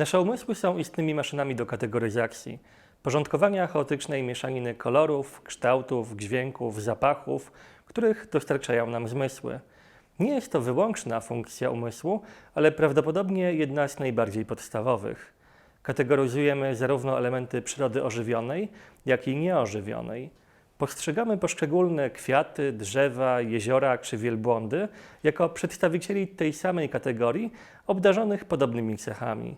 Nasze umysły są istnymi maszynami do kategoryzacji, porządkowania chaotycznej mieszaniny kolorów, kształtów, dźwięków, zapachów, których dostarczają nam zmysły. Nie jest to wyłączna funkcja umysłu, ale prawdopodobnie jedna z najbardziej podstawowych. Kategoryzujemy zarówno elementy przyrody ożywionej, jak i nieożywionej. Postrzegamy poszczególne kwiaty, drzewa, jeziora czy wielbłądy jako przedstawicieli tej samej kategorii, obdarzonych podobnymi cechami.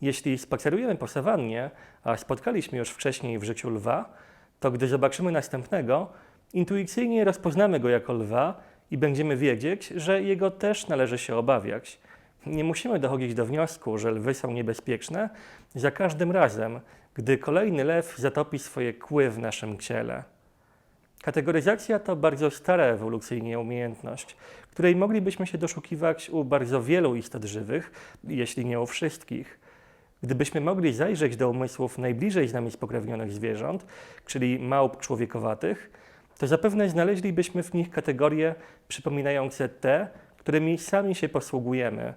Jeśli spacerujemy po sawannie, a spotkaliśmy już wcześniej w życiu lwa, to gdy zobaczymy następnego, intuicyjnie rozpoznamy go jako lwa i będziemy wiedzieć, że jego też należy się obawiać. Nie musimy dochodzić do wniosku, że lwy są niebezpieczne za każdym razem, gdy kolejny lew zatopi swoje kły w naszym ciele. Kategoryzacja to bardzo stara ewolucyjnie umiejętność, której moglibyśmy się doszukiwać u bardzo wielu istot żywych, jeśli nie u wszystkich. Gdybyśmy mogli zajrzeć do umysłów najbliżej z nami spokrewnionych zwierząt, czyli małp człowiekowatych, to zapewne znaleźlibyśmy w nich kategorie przypominające te, którymi sami się posługujemy,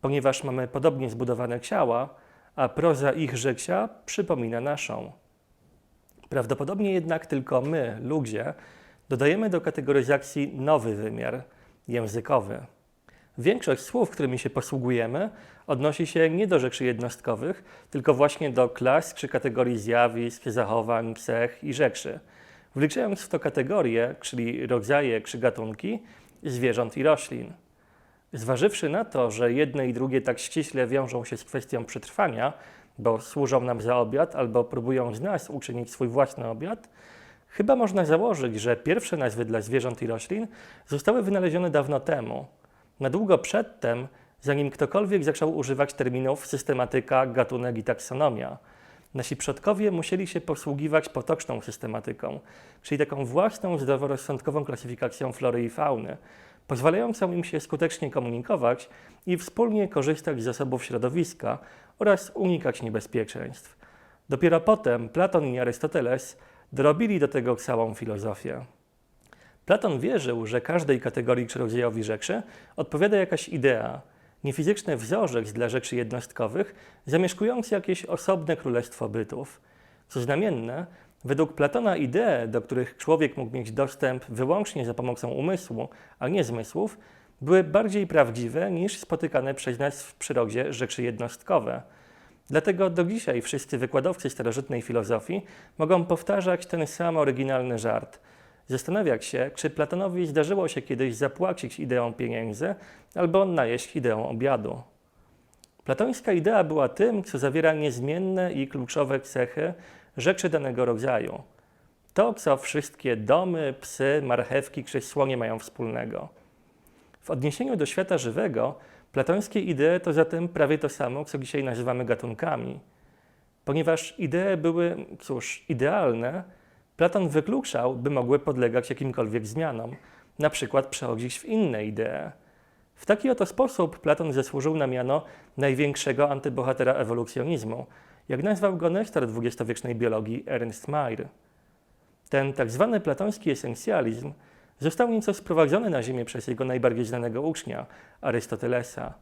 ponieważ mamy podobnie zbudowane ciała, a proza ich życia przypomina naszą. Prawdopodobnie jednak tylko my, ludzie, dodajemy do kategoryzacji nowy wymiar językowy. Większość słów, którymi się posługujemy, odnosi się nie do rzeczy jednostkowych, tylko właśnie do klas czy kategorii zjawisk, zachowań, cech i rzeczy. Wliczając w to kategorie, czyli rodzaje czy gatunki zwierząt i roślin. Zważywszy na to, że jedne i drugie tak ściśle wiążą się z kwestią przetrwania, bo służą nam za obiad albo próbują z nas uczynić swój własny obiad, chyba można założyć, że pierwsze nazwy dla zwierząt i roślin zostały wynalezione dawno temu. Na długo przedtem, zanim ktokolwiek zaczął używać terminów systematyka, gatunek i taksonomia. Nasi przodkowie musieli się posługiwać potoczną systematyką, czyli taką własną, zdroworozsądkową klasyfikacją flory i fauny, pozwalającą im się skutecznie komunikować i wspólnie korzystać z zasobów środowiska oraz unikać niebezpieczeństw. Dopiero potem Platon i Arystoteles dorobili do tego całą filozofię. Platon wierzył, że każdej kategorii czy rodzajowi rzeczy odpowiada jakaś idea, niefizyczny wzorzec dla rzeczy jednostkowych, zamieszkujący jakieś osobne królestwo bytów. Co znamienne, według Platona idee, do których człowiek mógł mieć dostęp wyłącznie za pomocą umysłu, a nie zmysłów, były bardziej prawdziwe niż spotykane przez nas w przyrodzie rzeczy jednostkowe. Dlatego do dzisiaj wszyscy wykładowcy starożytnej filozofii mogą powtarzać ten sam oryginalny żart. Zastanawiać się, czy Platonowi zdarzyło się kiedyś zapłacić ideą pieniędzy albo najeść ideą obiadu. Platońska idea była tym, co zawiera niezmienne i kluczowe cechy rzeczy danego rodzaju. To, co wszystkie domy, psy, marchewki czy słonie mają wspólnego. W odniesieniu do świata żywego, platońskie idee to zatem prawie to samo, co dzisiaj nazywamy gatunkami. Ponieważ idee były, cóż, idealne, Platon wykluczał, by mogły podlegać jakimkolwiek zmianom, na przykład przechodzić w inne idee. W taki oto sposób Platon zasłużył na miano największego antybohatera ewolucjonizmu, jak nazwał go nestor dwudziestowiecznej biologii Ernst Mayr. Ten tak zwany platoński esencjalizm został nieco sprowadzony na ziemię przez jego najbardziej znanego ucznia, Arystotelesa.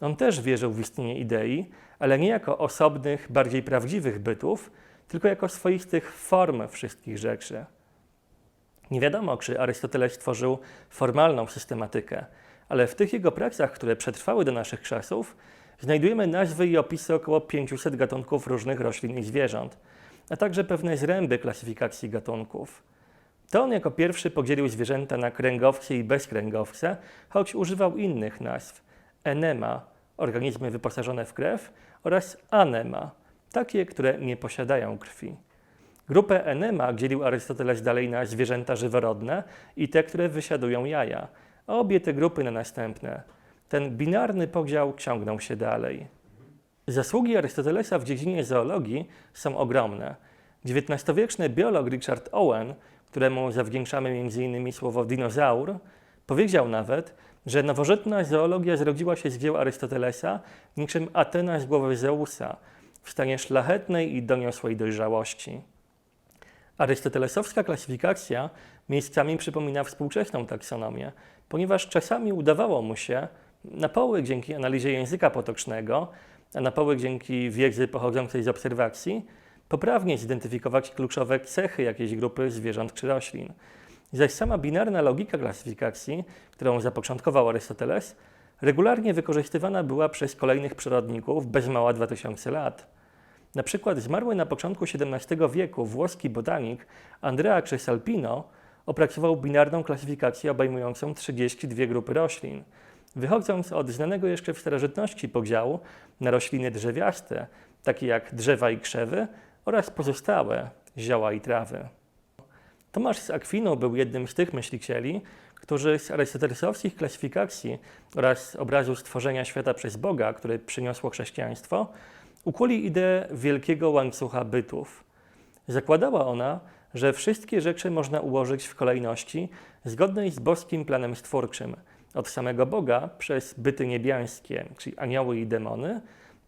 On też wierzył w istnienie idei, ale nie jako osobnych, bardziej prawdziwych bytów, tylko jako swoistych form wszystkich rzeczy. Nie wiadomo, czy Arystoteles stworzył formalną systematykę, ale w tych jego pracach, które przetrwały do naszych czasów, znajdujemy nazwy i opisy około 500 gatunków różnych roślin i zwierząt, a także pewne zręby klasyfikacji gatunków. To on jako pierwszy podzielił zwierzęta na kręgowce i bezkręgowce, choć używał innych nazw: enema organizmy wyposażone w krew oraz anema takie, które nie posiadają krwi. Grupę enema dzielił Arystoteles dalej na zwierzęta żyworodne i te, które wysiadują jaja, a obie te grupy na następne. Ten binarny podział ciągnął się dalej. Zasługi Arystotelesa w dziedzinie zoologii są ogromne. XIX-wieczny biolog Richard Owen, któremu zawdzięczamy m.in. słowo dinozaur, powiedział nawet, że nowożytna zoologia zrodziła się z dzieł Arystotelesa niczym Atena z głowy Zeusa, w stanie szlachetnej i doniosłej dojrzałości. Arystotelesowska klasyfikacja miejscami przypomina współczesną taksonomię, ponieważ czasami udawało mu się, na poły dzięki analizie języka potocznego, a na poły dzięki wiedzy pochodzącej z obserwacji poprawnie zidentyfikować kluczowe cechy jakiejś grupy zwierząt czy roślin. Zaś sama binarna logika klasyfikacji, którą zapoczątkował Arystoteles, regularnie wykorzystywana była przez kolejnych przyrodników bez mała 2000 lat. Na przykład zmarły na początku XVII wieku włoski botanik Andrea Cesalpino opracował binarną klasyfikację obejmującą 32 grupy roślin, wychodząc od znanego jeszcze w starożytności podziału na rośliny drzewiaste, takie jak drzewa i krzewy, oraz pozostałe zioła i trawy. Tomasz z Akwinu był jednym z tych myślicieli, którzy z arystotelesowskich klasyfikacji oraz obrazu stworzenia świata przez Boga, który przyniosło chrześcijaństwo, ukuli ideę wielkiego łańcucha bytów. Zakładała ona, że wszystkie rzeczy można ułożyć w kolejności zgodnej z boskim planem stwórczym, od samego Boga przez byty niebiańskie, czyli anioły i demony,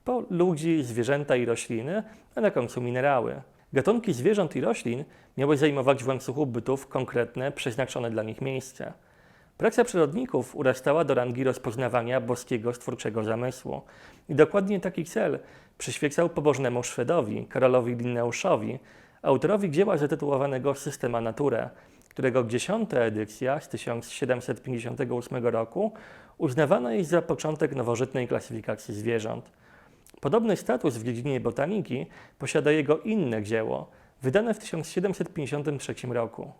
po ludzi, zwierzęta i rośliny, a na końcu minerały. Gatunki zwierząt i roślin miały zajmować w łańcuchu bytów konkretne, przeznaczone dla nich miejsce. Praca przyrodników urastała do rangi rozpoznawania boskiego stwórczego zamysłu. I dokładnie taki cel przyświecał pobożnemu Szwedowi, Karolowi Linneuszowi, autorowi dzieła zatytułowanego Systema Nature, którego dziesiąta edycja z 1758 roku uznawana jest za początek nowożytnej klasyfikacji zwierząt. Podobny status w dziedzinie botaniki posiada jego inne dzieło, wydane w 1753 roku.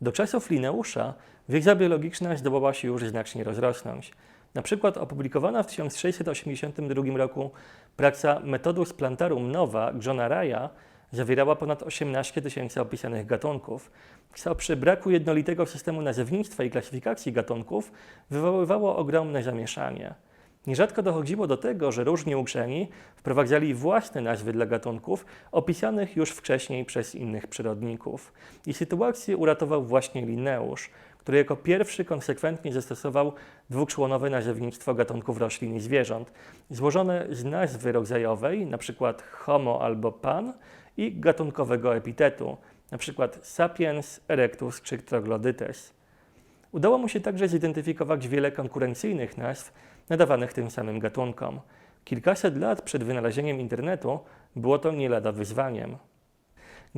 Do czasów Linneusza wiedza biologiczna zdołała się już znacznie rozrosnąć. Na przykład opublikowana w 1682 roku praca Methodus Plantarum Nova Johna Raya zawierała ponad 18 tysięcy opisanych gatunków, co przy braku jednolitego systemu nazewnictwa i klasyfikacji gatunków wywoływało ogromne zamieszanie. Nierzadko dochodziło do tego, że różni uczeni wprowadzali własne nazwy dla gatunków opisanych już wcześniej przez innych przyrodników. I sytuację uratował właśnie Linneusz, który jako pierwszy konsekwentnie zastosował dwuczłonowe nazewnictwo gatunków roślin i zwierząt, złożone z nazwy rodzajowej, np. homo albo pan, i gatunkowego epitetu, np. sapiens, erectus czy troglodytes. Udało mu się także zidentyfikować wiele konkurencyjnych nazw nadawanych tym samym gatunkom. Kilkaset lat przed wynalezieniem internetu było to nie lada wyzwaniem.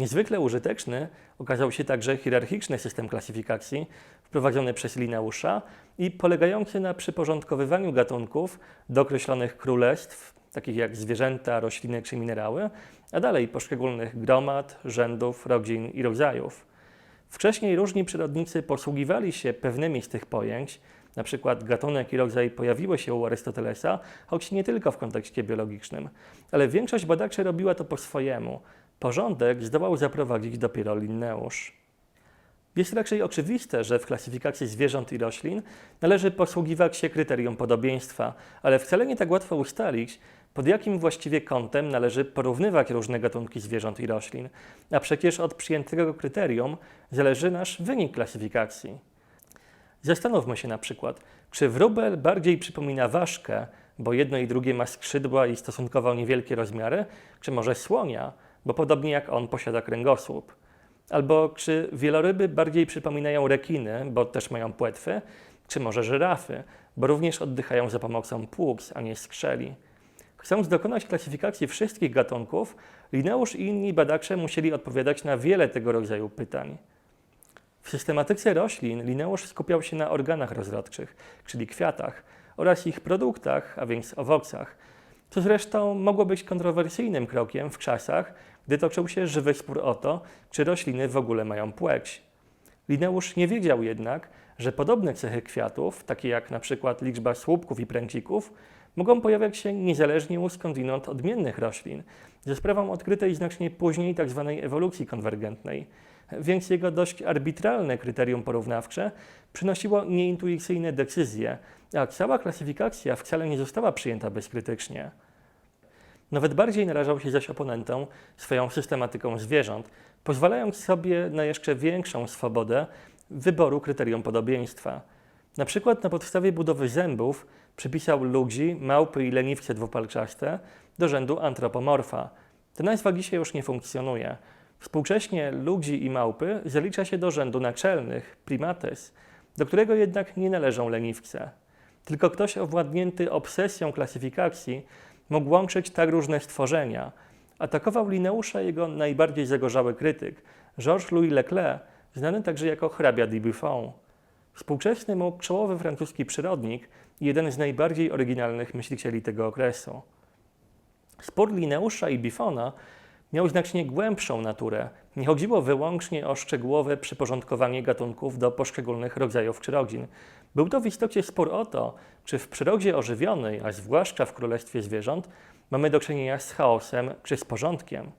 Niezwykle użyteczny okazał się także hierarchiczny system klasyfikacji wprowadzony przez Linneusza i polegający na przyporządkowywaniu gatunków do określonych królestw, takich jak zwierzęta, rośliny czy minerały, a dalej poszczególnych gromad, rzędów, rodzin i rodzajów. Wcześniej różni przyrodnicy posługiwali się pewnymi z tych pojęć, na przykład gatunek i rodzaj pojawiły się u Arystotelesa, choć nie tylko w kontekście biologicznym, ale większość badaczy robiła to po swojemu. Porządek zdołał zaprowadzić dopiero Linneusz. Jest raczej oczywiste, że w klasyfikacji zwierząt i roślin należy posługiwać się kryterium podobieństwa, ale wcale nie tak łatwo ustalić, pod jakim właściwie kątem należy porównywać różne gatunki zwierząt i roślin, a przecież od przyjętego kryterium zależy nasz wynik klasyfikacji. Zastanówmy się na przykład, czy wróbel bardziej przypomina ważkę, bo jedno i drugie ma skrzydła i stosunkowo niewielkie rozmiary, czy może słonia, bo podobnie jak on posiada kręgosłup. Albo czy wieloryby bardziej przypominają rekiny, bo też mają płetwy, czy może żyrafy, bo również oddychają za pomocą płuc, a nie skrzeli. Chcąc dokonać klasyfikacji wszystkich gatunków, Linneusz i inni badacze musieli odpowiadać na wiele tego rodzaju pytań. W systematyce roślin Linneusz skupiał się na organach rozrodczych, czyli kwiatach, oraz ich produktach, a więc owocach, co zresztą mogło być kontrowersyjnym krokiem w czasach, gdy toczył się żywy spór o to, czy rośliny w ogóle mają płeć. Linneusz nie wiedział jednak, że podobne cechy kwiatów, takie jak przykład liczba słupków i pręcików, mogą pojawiać się niezależnie u skądinąd odmiennych roślin, ze sprawą odkrytej znacznie później tzw. Tak ewolucji konwergentnej. Więc jego dość arbitralne kryterium porównawcze przynosiło nieintuicyjne decyzje, a cała klasyfikacja wcale nie została przyjęta bezkrytycznie. Nawet bardziej narażał się zaś oponentom swoją systematyką zwierząt, pozwalając sobie na jeszcze większą swobodę wyboru kryterium podobieństwa. Na przykład na podstawie budowy zębów przypisał ludzi, małpy i leniwce dwupalczaste do rzędu antropomorfa. Ta nazwa dzisiaj już nie funkcjonuje. Współcześnie ludzi i małpy zalicza się do rzędu naczelnych, primates, do którego jednak nie należą leniwce. Tylko ktoś owładnięty obsesją klasyfikacji mógł łączyć tak różne stworzenia. Atakował Lineusza jego najbardziej zagorzały krytyk, Georges Louis Leclerc, znany także jako hrabia de Buffon. Współczesny mu czołowy francuski przyrodnik i jeden z najbardziej oryginalnych myślicieli tego okresu. Spór Lineusza i Buffona miał znacznie głębszą naturę. Nie chodziło wyłącznie o szczegółowe przyporządkowanie gatunków do poszczególnych rodzajów czy rodzin. Był to w istocie spór o to, czy w przyrodzie ożywionej, a zwłaszcza w królestwie zwierząt, mamy do czynienia z chaosem czy z porządkiem.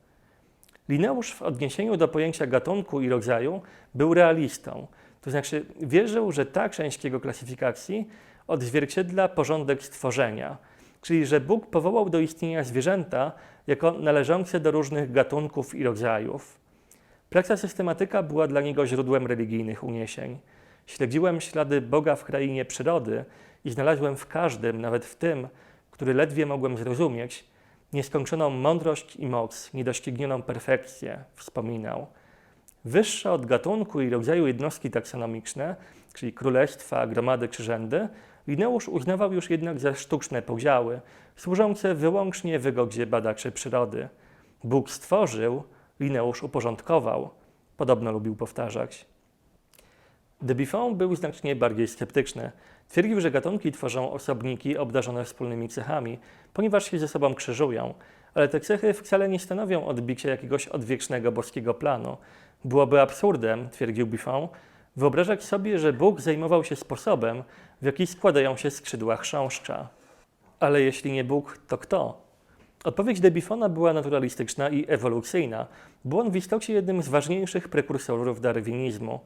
Lineusz w odniesieniu do pojęcia gatunku i rodzaju był realistą, to znaczy wierzył, że ta część jego klasyfikacji odzwierciedla porządek stworzenia, czyli że Bóg powołał do istnienia zwierzęta jako należące do różnych gatunków i rodzajów. Praca systematyka była dla niego źródłem religijnych uniesień. Śledziłem ślady Boga w krainie przyrody i znalazłem w każdym, nawet w tym, który ledwie mogłem zrozumieć, nieskończoną mądrość i moc, niedoścignioną perfekcję, wspominał. Wyższe od gatunku i rodzaju jednostki taksonomiczne, czyli królestwa, gromady czy rzędy, Lineusz uznawał już jednak za sztuczne podziały, służące wyłącznie wygodzie badaczy przyrody. Bóg stworzył, Lineusz uporządkował, podobno lubił powtarzać. De Buffon był znacznie bardziej sceptyczny. Twierdził, że gatunki tworzą osobniki obdarzone wspólnymi cechami, ponieważ się ze sobą krzyżują, ale te cechy wcale nie stanowią odbicia jakiegoś odwiecznego boskiego planu. Byłoby absurdem, twierdził Buffon, wyobrażać sobie, że Bóg zajmował się sposobem, w jaki składają się skrzydła chrząszcza. Ale jeśli nie Bóg, to kto? Odpowiedź de Buffona była naturalistyczna i ewolucyjna. Był on w istocie jednym z ważniejszych prekursorów darwinizmu.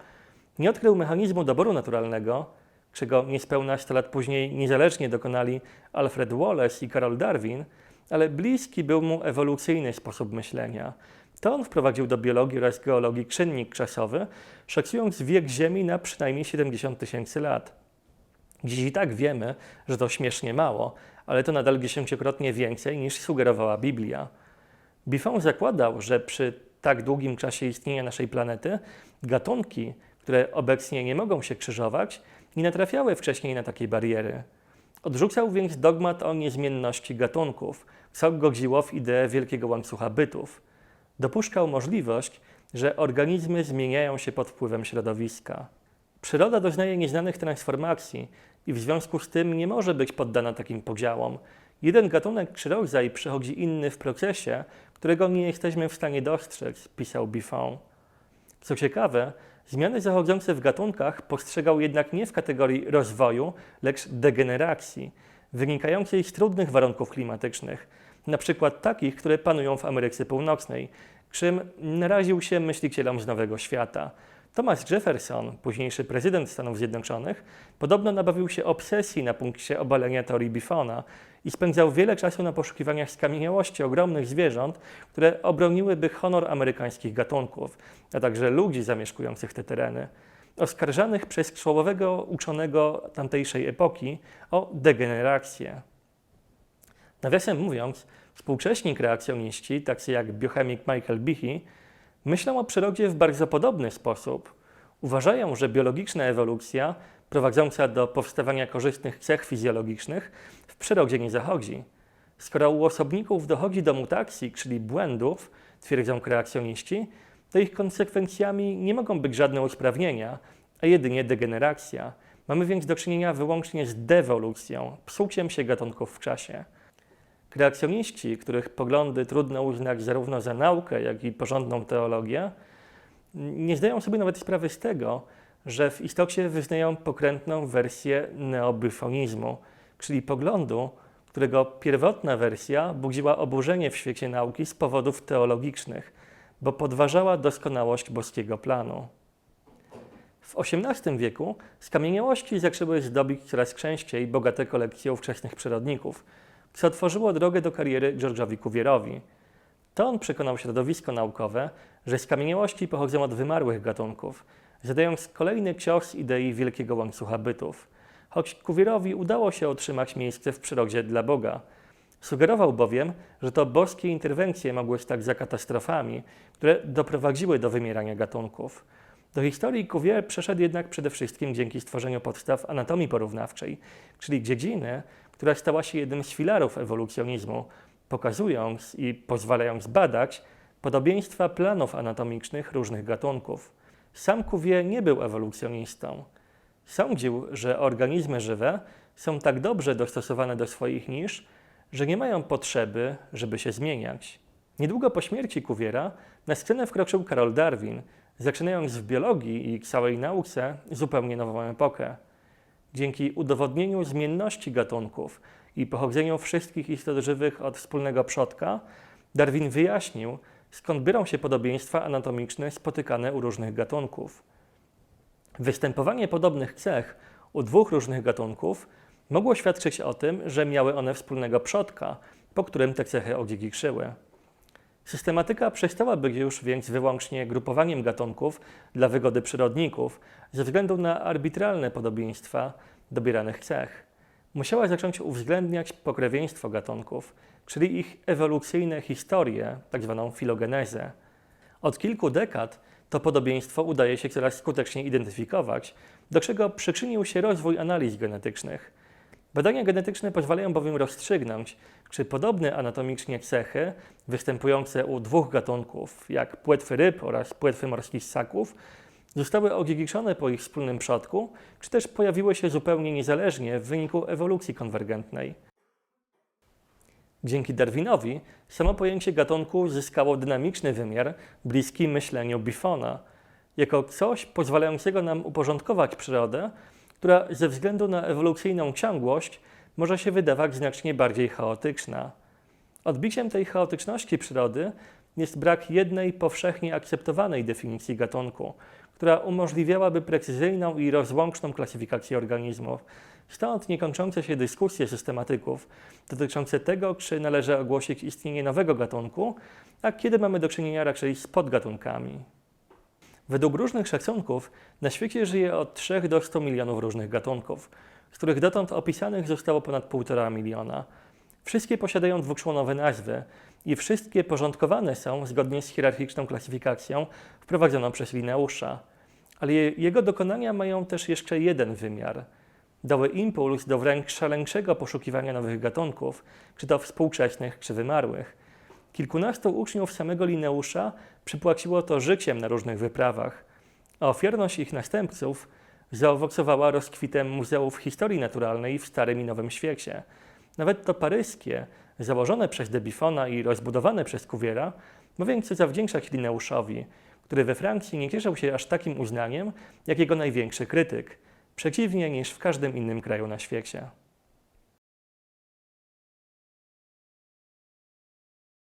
Nie odkrył mechanizmu doboru naturalnego, czego niespełna 100 lat później niezależnie dokonali Alfred Wallace i Carol Darwin, ale bliski był mu ewolucyjny sposób myślenia. To on wprowadził do biologii oraz geologii czynnik czasowy, szacując wiek Ziemi na przynajmniej 70 tysięcy lat. Dziś i tak wiemy, że to śmiesznie mało, ale to nadal dziesięciokrotnie więcej niż sugerowała Biblia. Buffon zakładał, że przy tak długim czasie istnienia naszej planety gatunki, które obecnie nie mogą się krzyżować, nie natrafiały wcześniej na takie bariery. Odrzucał więc dogmat o niezmienności gatunków, co godziło w ideę wielkiego łańcucha bytów. Dopuszczał możliwość, że organizmy zmieniają się pod wpływem środowiska. Przyroda doznaje nieznanych transformacji i w związku z tym nie może być poddana takim podziałom. Jeden gatunek czy rodzaj przechodzi inny w procesie, którego nie jesteśmy w stanie dostrzec, pisał Buffon. Co ciekawe, zmiany zachodzące w gatunkach postrzegał jednak nie w kategorii rozwoju, lecz degeneracji, wynikającej z trudnych warunków klimatycznych, przykład takich, które panują w Ameryce Północnej, czym naraził się myślicielom z Nowego Świata. Thomas Jefferson, późniejszy prezydent Stanów Zjednoczonych, podobno nabawił się obsesji na punkcie obalenia teorii Buffona i spędzał wiele czasu na poszukiwaniach skamieniałości ogromnych zwierząt, które obroniłyby honor amerykańskich gatunków, a także ludzi zamieszkujących te tereny, oskarżanych przez czołowego uczonego tamtejszej epoki o degenerację. Nawiasem mówiąc, współcześni kreacjoniści, tacy jak biochemik Michael Behe, myślą o przyrodzie w bardzo podobny sposób. Uważają, że biologiczna ewolucja, prowadząca do powstawania korzystnych cech fizjologicznych, w przyrodzie nie zachodzi. Skoro u osobników dochodzi do mutacji, czyli błędów, twierdzą kreacjoniści, to ich konsekwencjami nie mogą być żadne usprawnienia, a jedynie degeneracja. Mamy więc do czynienia wyłącznie z dewolucją, psuciem się gatunków w czasie. Kreacjoniści, których poglądy trudno uznać zarówno za naukę, jak i porządną teologię, nie zdają sobie nawet sprawy z tego, że w istocie wyznają pokrętną wersję neobyfonizmu, czyli poglądu, którego pierwotna wersja budziła oburzenie w świecie nauki z powodów teologicznych, bo podważała doskonałość boskiego planu. W XVIII wieku skamieniałości zaczęły zdobić coraz częściej bogate kolekcje ówczesnych przyrodników, co otworzyło drogę do kariery George'owi Cuvierowi. To on przekonał środowisko naukowe, że skamieniałości pochodzą od wymarłych gatunków, zadając kolejny cios idei wielkiego łańcucha bytów. Choć Cuvierowi udało się otrzymać miejsce w przyrodzie dla Boga. Sugerował bowiem, że to boskie interwencje mogły stać za katastrofami, które doprowadziły do wymierania gatunków. Do historii Cuvier przeszedł jednak przede wszystkim dzięki stworzeniu podstaw anatomii porównawczej, czyli dziedziny, która stała się jednym z filarów ewolucjonizmu, pokazując i pozwalając badać podobieństwa planów anatomicznych różnych gatunków. Sam Cuvier nie był ewolucjonistą. Sądził, że organizmy żywe są tak dobrze dostosowane do swoich nisz, że nie mają potrzeby, żeby się zmieniać. Niedługo po śmierci Cuviera na scenę wkroczył Karol Darwin, zaczynając w biologii i całej nauce zupełnie nową epokę. Dzięki udowodnieniu zmienności gatunków i pochodzeniu wszystkich istot żywych od wspólnego przodka, Darwin wyjaśnił, skąd biorą się podobieństwa anatomiczne spotykane u różnych gatunków. Występowanie podobnych cech u dwóch różnych gatunków mogło świadczyć o tym, że miały one wspólnego przodka, po którym te cechy odziedziczyły. Systematyka przestała być już więc wyłącznie grupowaniem gatunków dla wygody przyrodników ze względu na arbitralne podobieństwa dobieranych cech. Musiała zacząć uwzględniać pokrewieństwo gatunków, czyli ich ewolucyjne historie, tzw. filogenezę. Od kilku dekad to podobieństwo udaje się coraz skuteczniej identyfikować, do czego przyczynił się rozwój analiz genetycznych. Badania genetyczne pozwalają bowiem rozstrzygnąć, czy podobne anatomicznie cechy występujące u dwóch gatunków, jak płetwy ryb oraz płetwy morskich ssaków, zostały odziedziczone po ich wspólnym przodku, czy też pojawiły się zupełnie niezależnie w wyniku ewolucji konwergentnej. Dzięki Darwinowi samo pojęcie gatunku zyskało dynamiczny wymiar bliski myśleniu Biffona, jako coś pozwalającego nam uporządkować przyrodę, która ze względu na ewolucyjną ciągłość może się wydawać znacznie bardziej chaotyczna. Odbiciem tej chaotyczności przyrody jest brak jednej powszechnie akceptowanej definicji gatunku, która umożliwiałaby precyzyjną i rozłączną klasyfikację organizmów. Stąd niekończące się dyskusje systematyków dotyczące tego, czy należy ogłosić istnienie nowego gatunku, a kiedy mamy do czynienia raczej z podgatunkami. Według różnych szacunków na świecie żyje od 3 do 100 milionów różnych gatunków, z których dotąd opisanych zostało ponad 1,5 miliona. Wszystkie posiadają dwuczłonowe nazwy i wszystkie porządkowane są zgodnie z hierarchiczną klasyfikacją wprowadzoną przez Linneusza. Ale je- jego dokonania mają też jeszcze jeden wymiar. Dały impuls do wręcz szaleńczego poszukiwania nowych gatunków, czy to współczesnych, czy wymarłych. Kilkunastu uczniów samego Linneusza przypłaciło to życiem na różnych wyprawach, a ofiarność ich następców zaowocowała rozkwitem muzeów historii naturalnej w Starym i Nowym Świecie. Nawet to paryskie, założone przez de Buffona i rozbudowane przez Cuviera, ma więc co zawdzięczać Linneuszowi, który we Francji nie cieszył się aż takim uznaniem, jak jego największy krytyk, przeciwnie niż w każdym innym kraju na świecie.